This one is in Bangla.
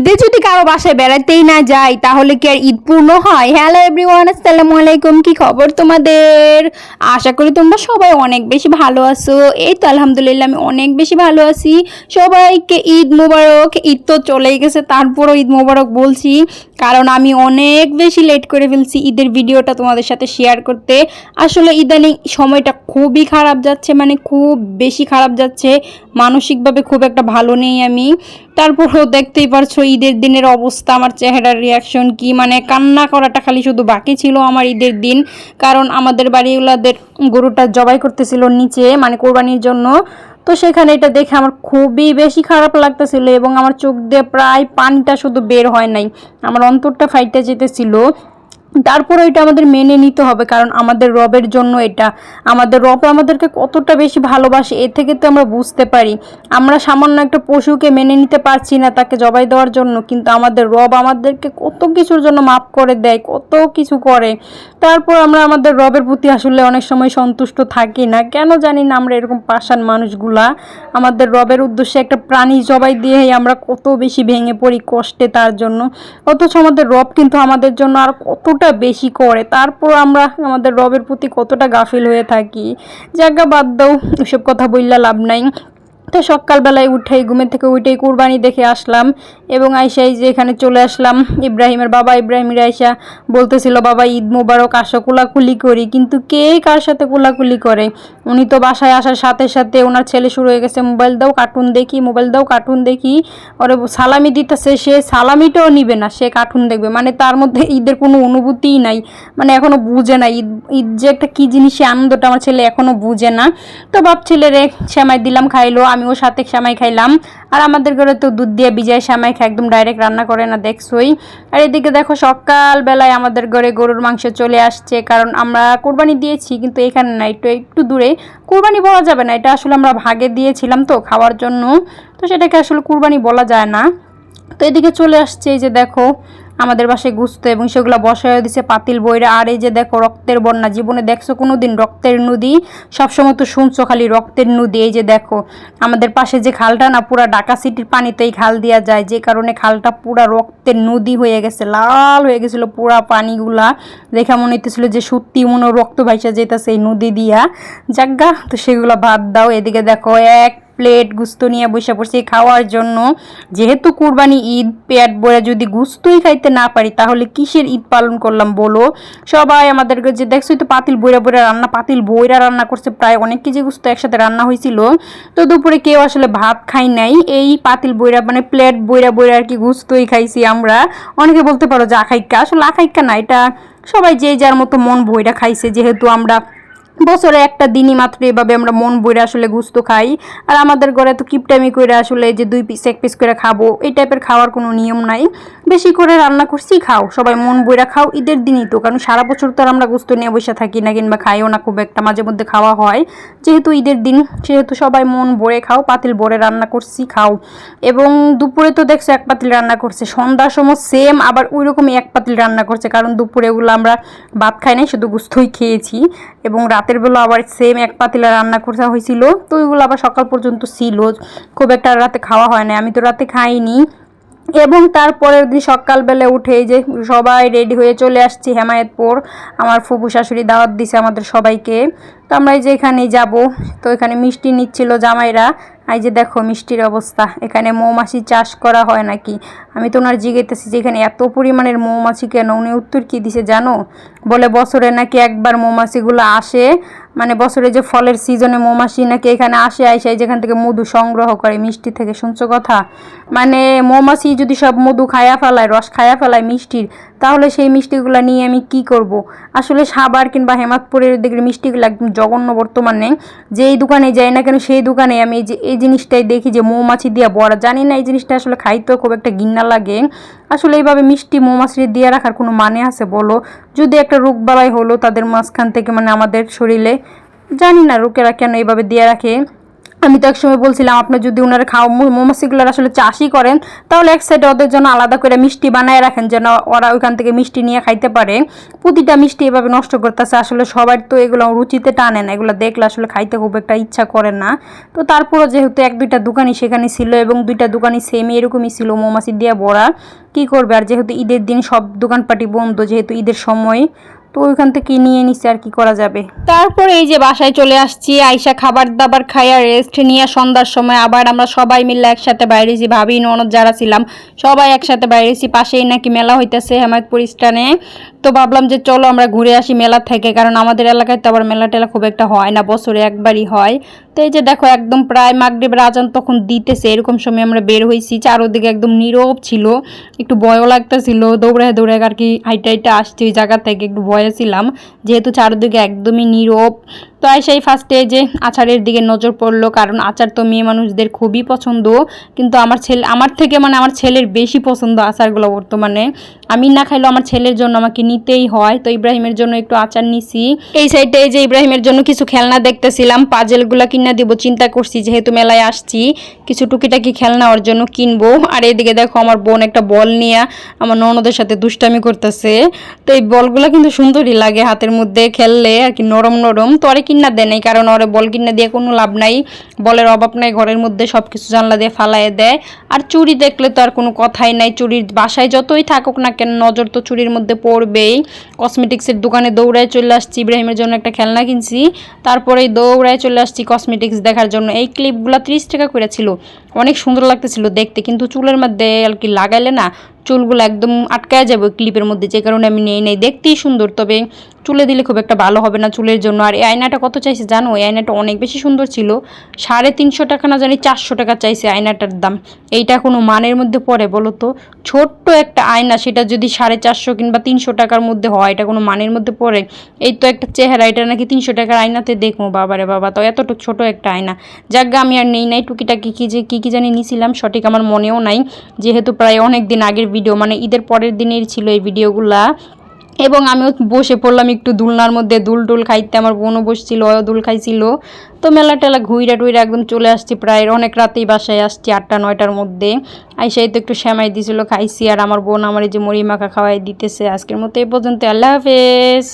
ঈদে যদি কারও বাসায় বেড়াতেই না যাই, তাহলে কি আর ঈদ পূর্ণ হয়? হ্যালো এভরিওয়ান আসসালামু আলাইকুম। কি খবর তোমাদের? আশা করি তোমরা সবাই অনেক বেশি ভালো আছো। এই তো আলহামদুলিল্লাহ, আমি অনেক বেশি ভালো আছি। সবাইকে ঈদ মোবারক, ঈদ তো চলেই গেছে, তারপরও ঈদ মোবারক বলছি। কারণ আমি অনেক বেশি লেট করে ফেলছি ঈদের ভিডিওটা তোমাদের সাথে শেয়ার করতে। আসলে ইদানিং সময়টা খুবই খারাপ যাচ্ছে মানে খুব বেশি খারাপ যাচ্ছে। মানসিকভাবে খুব একটা ভালো নেই আমি। তারপরেও দেখতেই পারছ ঈদের দিনের অবস্থা, আমার চেহারার রিয়াকশন কি মানে কান্না করাটা খালি শুধু বাকি ছিল আমার ঈদের দিন। কারণ আমাদের বাড়িওয়ালাদের গরুটা জবাই করতেছিল নিচে মানে কোরবানির জন্য। তো সেখানে এটা দেখে আমার খুবই বেশি খারাপ লাগতেছিল এবং আমার চোখ দিয়ে প্রায় পানিটা শুধু বের হয় নাই। আমার অন্তরটা ফাইটে যেতেছিল। তারপরে এটা আমাদের মেনে নিতে হবে, কারণ আমাদের রবের জন্য এটা। আমাদের রব আমাদেরকে কতটা বেশি ভালোবাসে, এ থেকে তো আমরা বুঝতে পারি। আমরা সামান্য একটা পশুকে মেনে নিতে পারছি না তাকে জবাই দেওয়ার জন্য, কিন্তু আমাদের রব আমাদেরকে কত কিছুর জন্য মাফ করে দেয়, কত কিছু করে। তারপর আমরা আমাদের রবের প্রতি আসলে অনেক সময় সন্তুষ্ট থাকি না। কেন জানি না আমরা এরকম পাষাণ মানুষগুলা। আমাদের রবের উদ্দেশ্যে একটা প্রাণী জবাই দিয়েই আমরা কত বেশি ভেঙে পড়ি কষ্টে তার জন্য। অথচ আমাদের রব কিন্তু আমাদের জন্য আর কতটা বেশি করে। তারপর আমরা আমাদের রবের প্রতি কতটা গাফিল হয়ে থাকি, জায়গা বাদ দাও ওসব কথা বললে লাভ নাই। তো সকালবেলায় উঠেই, ঘুমের থেকে উঠেই কুরবানি দেখে আসলাম এবং আইসাই যে এখানে চলে আসলাম। ইব্রাহিমের বাবা ইব্রাহিমের আয়সা বলতেছিল, বাবা, ঈদ মোবারক, আসো কুলাকুলি করি। কিন্তু কে কার সাথে কুলাকুলি করে? উনি তো বাসায় আসার সাথে সাথে ওনার ছেলে শুরু হয়ে গেছে, মোবাইল দাও, কার্টুন দেখি, মোবাইল দাও, কার্টুন দেখি। ওরে সালামি দিতেছে, সে সালামিটাও নিবে না, সে কার্টুন দেখবে। মানে তার মধ্যে ঈদের কোনো অনুভূতিই নাই। মানে এখনও বুঝে না, ঈদ ঈদ যে একটা কী জিনিস আনন্দটা আমার ছেলে এখনও বুঝে না। তো বাপ ছেলেরে শ্যামাই দিলাম, খাইলো। আমিও সাথে শ্যামাই খাইলাম। আর আমাদের ঘরে তো দুধ দিয়ে বিজয় শ্যামাই খাই একদম ডাইরেক্ট রান্না করে না, দেখছোই। আর এদিকে দেখো সকালবেলায় আমাদের ঘরে গরুর মাংস চলে আসছে, কারণ আমরা কোরবানি দিয়েছি, কিন্তু এখানে না, একটু একটু দূরে। কোরবানি বলা যাবে না, এটা আসলে আমরা ভাগে দিয়েছিলাম তো খাওয়ার জন্য। তো সেটাকে আসলে কুরবানি বলা যায় না। তো এদিকে চলে আসছে এই যে দেখো আমাদের বাসায় গুছতো এবং সেগুলো বসায় দিছে পাতিল বইরা। আর এই যে দেখো রক্তের বন্যা, জীবনে দেখছ কোনো দিন রক্তের নদী? সবসময় তো শুনছো খালি রক্তের নদী, এই যে দেখো। আমাদের পাশে যে খালটা না, পুরা ঢাকা সিটির পানিতে এই খাল দেওয়া যায়। যে কারণে খালটা পুরা রক্তের নদী হয়ে গেছে, লাল হয়ে গেছিল পুরা পানিগুলা। দেখা মনে হইতেছিল যে সত্যি মনে রক্ত ভাইসা যেতেছে এই নদী দিয়া। জাগা তো সেগুলো বাদ দাও। এদিকে দেখো এক প্লেট গুস্ত নিয়ে বসে পড়ছি খাওয়ার জন্য। যেহেতু কুরবানি ঈদ, পেট বয়ে যদি গুস্তই খাইতে না পারি, তাহলে কিসের ঈদ পালন করলাম বলো? সবাই আমাদেরকে যে দেখছোই তো পাতিল বইরা বইরা রান্না, পাতিল বইরা রান্না করছে, প্রায় অনেক কেজি গুস্ত একসাথে রান্না হয়েছিল তো দুপুরে কেউ আসলে ভাত খাই নাই। এই পাতিল বইরা মানে প্লেট বইরা বইরা আর কি গুস্তই খাইছি আমরা। অনেকে বলতে পারো যে আখাইক্কা। আসলে আখাইক্কা না, এটা সবাই যে যার মতো মন বইরা খাইছে, যেহেতু আমরা বছরে একটা দিনই মাত্র এভাবে আমরা মন বইরে আসলে গুস্ত খাই। আর আমাদের ঘরে তো কিপটামি করে আসলে যে দুই পিস এক পিস করে খাব, এই টাইপের খাওয়ার কোনো নিয়ম নাই। বেশি করে রান্না করছি, খাও। সবাই মন বইরা খাও, ঈদের দিনই তো। কারণ সারা বছর তো আর আমরা গুস্ত নিয়ে বসে থাকি না, কিংবা খাইও না, খুব একটা মাঝে মধ্যে খাওয়া হয়। যেহেতু ঈদের দিন, সেহেতু সবাই মন ভরে খাও, পাতিল ভরে রান্না করছি, খাও। এবং দুপুরে তো দেখছ এক পাতিল রান্না করছে। সন্ধ্যার সময় সেম আবার ওই রকমই এক পাতিল রান্না করছে। কারণ দুপুরে ওগুলো আমরা ভাত খাই নাই, শুধু গুস্তই খেয়েছি। এবং রাতের বেলা আবার সেম এক পাতিলা রান্না করা হয়েছিল। তো ওইগুলো আবার সকাল পর্যন্ত ছিল। খুব একটা রাতে খাওয়া হয় না আমি তো রাতে খাইনি। এবং তারপরের দিন সকালবেলা উঠে যে সবাই রেডি হয়ে চলে আসছি হেমায়তপুর। আমার ফুবু শাশুড়ি দাওয়াত দিছে আমাদের সবাইকে। তো আমরা এই যে এখানে যাব। তো এখানে মিষ্টি নিচ্ছিল জামাইরা। এই যে দেখো মিষ্টির অবস্থা। এখানে মৌমাছি চাষ করা হয় নাকি? আমি তো ওনার জিজ্ঞেতেছি যে এখানে এত পরিমাণের মৌমাছি কেন? উনি উত্তর কী দিছে জানো? বলে, বছরে নাকি একবার মৌমাছিগুলো আসে মানে বছরে যে ফলের সিজনে মৌমাছি নাকি এখানে আসে, আইসে যেখান থেকে মধু সংগ্রহ করে, মিষ্টি থেকে, শুনছো কথা? মানে মৌমাছি যদি সব মধু খায়া ফেলায়, রস খায়া ফেলায় মিষ্টির, তাহলে সেই মিষ্টিগুলো নিয়ে আমি কি করব। আসলে সাবার কিংবা হেমাতপুরের দিকে মিষ্টিগুলো একদম জঘন্য বর্তমানে। যেই দোকানে যাই না কেন, সেই দোকানে আমি এই যে, এই জিনিসটাই দেখি যে মৌমাছি দিয়ে বড়া। জানি না এই জিনিসটা আসলে খাইতেও খুব একটা গিন্না লাগে। আসলে এইভাবে মিষ্টি মৌমাছি দিয়ে রাখার কোনো মানে আছে বলো? যদি একটা রোগ বালাই হলো তাদের মাঝখান থেকে মানে আমাদের শরীরে জানি না রোকেরা কেন এইভাবে দিয়ে রাখে। আমি তো একসময় বলছিলাম, আপনি যদি ওনারা খাওয়া মৌমাছিগুলোর আসলে চাষই করেন, তাহলে এক সাইডে ওদের জন্য আলাদা করে মিষ্টি বানায় রাখেন, যেন ওরা ওইখান থেকে মিষ্টি নিয়ে খাইতে পারে। প্রতিটা মিষ্টি এভাবে নষ্ট করতেছে, আসলে সবার তো এগুলো রুচিতে টানে না, এগুলো দেখলে আসলে খাইতে খুব একটা ইচ্ছা করে না। তো তারপরও যেহেতু এক দুইটা দোকানই সেখানে ছিল এবং দুইটা দোকানই সেম এরকমই ছিল মৌমাছি দিয়ে ভরা, কি করবে? আর যেহেতু ঈদের দিন সব দোকানপাটি বন্ধ, যেহেতু ঈদের সময় তো ওইখান থেকে নিয়ে নিচ্ছে আর কি করা যাবে। তারপর এই যে বাসায় চলে আসছি আইসা খাবার দাবার খাইয়া রেস্ট নিয়ে সন্ধ্যার সময় আবার আমরা সবাই মিলে একসাথে বাইরেছি ভাবি, ননদ যারা ছিলাম, সবাই একসাথে বাইরেছি পাশেই নাকি মেলা হইতেছে হেমায়তপুর স্টানে তো ভাবলাম যে চলো আমরা ঘুরে আসি মেলা থেকে, কারণ আমাদের এলাকায় তো আবার মেলা টেলা খুব একটা হয় না, বছরে একবারই হয়। এই যে দেখো, একদম প্রায় মাগরীব রাজান তখন দিতেছে। এরকম সময় আমরা বের হয়েছি চারোদিকে একদম নীরব ছিল। একটু ভয়ও লাগতেছিল, দৌড়ায় দৌড়ায় আর কি হাইটা হাইটা আসছে, ওই জায়গা থেকে একটু ভয়ে ছিলাম। যেহেতু চারোদিকে একদমই নীরব তো সেই ফার্স্টে যে আচারের দিকে নজর পড়ল, কারণ আচার তো মেয়ে মানুষদের খুবই পছন্দ, কিন্তু আমার ছেলে, আমার থেকে মানে আমার ছেলের বেশি পছন্দ আচারগুলো বর্তমানে। আমি না খাইলেও আমার ছেলের জন্য আমাকে নিতেই হয়, তো ইব্রাহিমের জন্য একটু আচার নিছি। এই সাইডে যে ইব্রাহিমের জন্য কিছু খেলনা দেখতেছিলাম, পাজেলগুলো কিনা দিব, চিন্তা করছি যেহেতু মেলায় আসছি, কিছু টুকিটাকি খেলনা ওর জন্য কিনবো। আর এদিকে দেখো আমার বোন একটা বল নিয়ে আমার ননদের সাথে দুষ্টামি করতেছে। তো এই বলগুলো কিন্তু সুন্দরই লাগে হাতের মধ্যে খেললে আর কি নরম নরম। তো আরে কিনা দেয় নাই, কারণ ওরে বল কিনা দিয়ে কোনো লাভ নাই। বলের অভাব নাই, ঘরের মধ্যে সব কিছু জানলা দিয়ে ফালাইয়ে দেয়। আর চুরি দেখলে তো আর কোনো কথাই নাই, চুরির বাসায় যতই থাকুক না কেন, নজর তো চুরির মধ্যে পড়বেই। কসমেটিক্সের দোকানে দৌড়ায় চলে আসছি, ইব্রাহিমের জন্য একটা খেলনা কিনছি। তারপরে দৌড়ায় চলে আসছি কসমেটিক্স দেখার জন্য। এই ক্লিপগুলো ত্রিশ টাকা করে ছিল। অনেক সুন্দর লাগতেছিল দেখতে, কিন্তু চুলের মধ্যে আর কি লাগাইলে না চুলগুলো একদম আটকায় যাবে ক্লিপের মধ্যে, যে কারণে আমি নেই নেই। দেখতেই সুন্দর, তবে চুলে দিলে খুব একটা ভালো হবে না চুলের জন্য। আর এই আয়নাটা কত চাইছে জানো? এই আয়নাটা অনেক বেশি সুন্দর ছিল। সাড়ে তিনশো টাকা না জানি চারশো টাকা চাইছে আয়নাটার দাম। এইটা কোনো মানের মধ্যে পড়ে বলো তো? ছোট্ট একটা আয়না, সেটা যদি সাড়ে চারশো কিংবা তিনশো টাকার মধ্যে হয়, এটা কোনো মানের মধ্যে পড়ে? এই তো একটা চেহারা, এটা নাকি তিনশো টাকার আয়নাতে দেখব, বাবারে বাবা, তো এতটুকু ছোট একটা আয়না। যাক আমি আর নেই নাই টুকিটাকি, কী যে, কী কী জানি নিছিলাম, সঠিক আমার মনেও নাই। যেহেতু প্রায় অনেক দিন আগের ভিডিও মানে ঈদের পরের দিনের ছিল এই ভিডিওগুলা এবং আমিও বসে পড়লাম একটু দুলনার মধ্যে, দুল টুল খাইতে, আমার বোনও বসছিল ওও দুল খাইছিল। তো মেলা টেলা ঘুইরা টুইরা একদম চলে আসছি প্রায়, অনেক রাতেই বাসায় আসছি আটটা, নয়টার মধ্যে। আইসাই তো একটু শ্যামাই দিছিল, খাইছি, আর আমার বোন আমার এই যে মরিমাখা মাখা খাওয়াই দিতেছে। আজকের মতো এই পর্যন্ত, আল্লাহ হাফেজ।